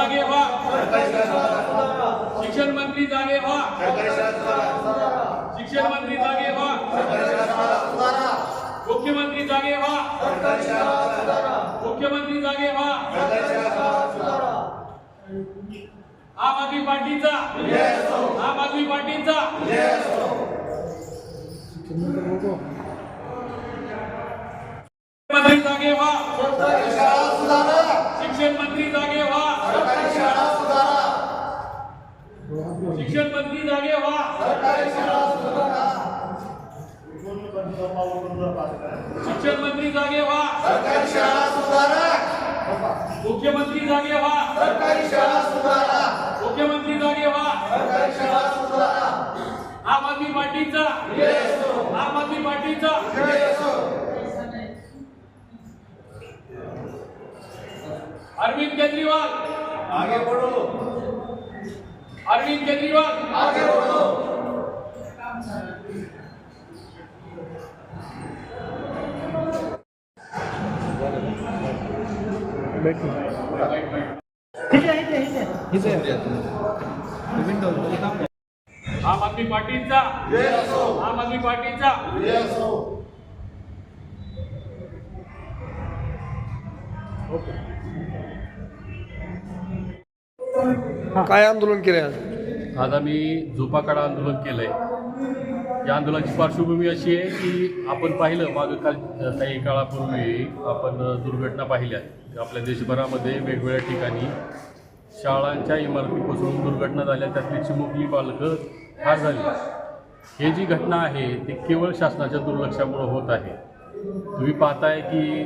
जागे वा शिक्षण मंत्री जागे वा शिक्षण मंत्री जागे वा मुख्यमंत्री जागे वा मुख्यमंत्री जागे वा आम आदमी पार्टी आम आदमी पार्टी मंत्री जागे वा शिक्षण मंत्री जागे सेवा शिक्षण मंत्री जागे व्हा सरकारी शाळा सुधारा मुख्यमंत्री जागे व्हा सरकारी शाळा सुधारा मुख्यमंत्री जागे व्हा सरकारी शाळा सुधारा आम आदमी पार्टीचा. आम आदमी पार्टीचा. अरविंद केजरीवाल. आगे बढ़ो. अरविंद केजरीवाल आगे बढ़ो आम आदमी पार्टीचा. आम आदमी पार्टीचा. काय आंदोलन केले आज? आज आम्ही झोपाकाडा आंदोलन केलं आहे या आंदोलनाची पार्श्वभूमी अशी आहे की आपण पाहिलं मागं काल काही काळापूर्वी आपण दुर्घटना पाहिल्या आपल्या देशभरामध्ये वेगवेगळ्या ठिकाणी शाळांच्या इमारती कोसळून दुर्घटना झाल्या त्यातली चिमुकली बालकं ठार झाली. हे जी घटना आहे ती केवळ शासनाच्या दुर्लक्षामुळे होत आहे. तुम्ही पाहताय की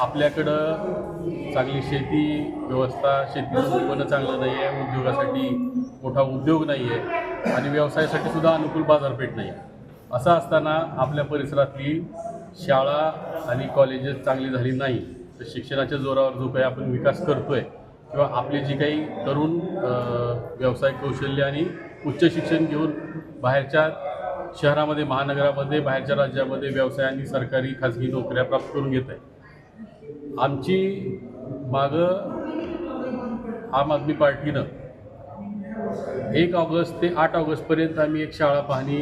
आपल्याकडं चांगली शेती व्यवस्था शेतीचं उत्पन्न चांगलं नाही आहे उद्योगासाठी मोठा उद्योग नाही आहे आणि व्यवसायासाठी सुद्धा अनुकूल बाजारपेठ नाही आहे. असं असताना आपल्या परिसरातली शाळा आणि कॉलेजेस चांगली झाली नाही तर शिक्षणाच्या जोरावर जो काही आपण विकास करतो आहे किंवा आपले जी काही तरुण व्यवसाय कौशल्य आणि उच्च शिक्षण घेऊन बाहेरच्या शहरामध्ये महानगरामध्ये बाहेरच्या राज्यामध्ये व्यवसाय आणि सरकारी खाजगी नोकऱ्या प्राप्त करून घेत आहे. आमची मागं आम आदमी पार्टीनं एक ऑगस्ट ते आठ ऑगस्टपर्यंत आम्ही एक शाळा पाहणी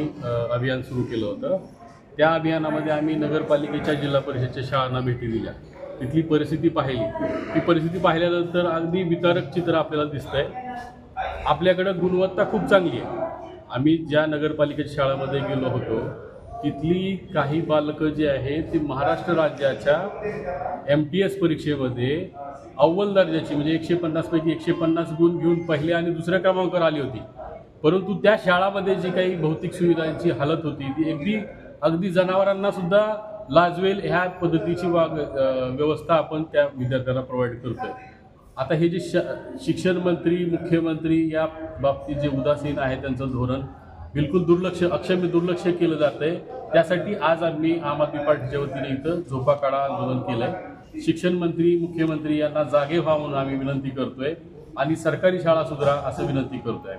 अभियान सुरू केलं होतं. त्या अभियानामध्ये आम्ही नगरपालिकेच्या जिल्हा परिषदच्या शाळांना भेटी दिल्या. तिथली परिस्थिती पाहिली. ती परिस्थिती पाहिल्यानंतर अगदी वितारक चित्र आपल्याला दिसतंय. आपल्याकडं गुणवत्ता खूप चांगली आहे. आम्ही ज्या नगरपालिकेच्या शाळामध्ये गेलो होतो तिथली काही बालकं जी आहेत ती महाराष्ट्र राज्याच्या एम टी एस परीक्षेमध्ये अव्वल दर्जाची म्हणजे एकशे पन्नासपैकी एकशे पन्नास गुण घेऊन पहिल्या आणि दुसऱ्या क्रमांकावर आली होती. परंतु त्या शाळामध्ये जी काही भौतिक सुविधांची हालत होती ती अगदी अगदी जनावरांना सुद्धा लाजवेल ह्या पद्धतीची वाग व्यवस्था आपण त्या विद्यार्थ्यांना प्रोव्हाइड करतोय. आता हे जे श शिक्षण मंत्री मुख्यमंत्री या बाबतीत जे उदासीन आहे त्यांचं धोरण बिलकुल दुर्लक्ष अक्षम्य दुर्लक्ष केलं जात आहे त्यासाठी आज आम्ही आम आदमी पार्टीच्या वतीने इथं झोपा काढा आंदोलन केलं आहे शिक्षण मंत्री मुख्यमंत्री यांना जागे व्हा म्हणून आम्ही विनंती करतोय आणि सरकारी शाळा सुधारा असं विनंती करतोय.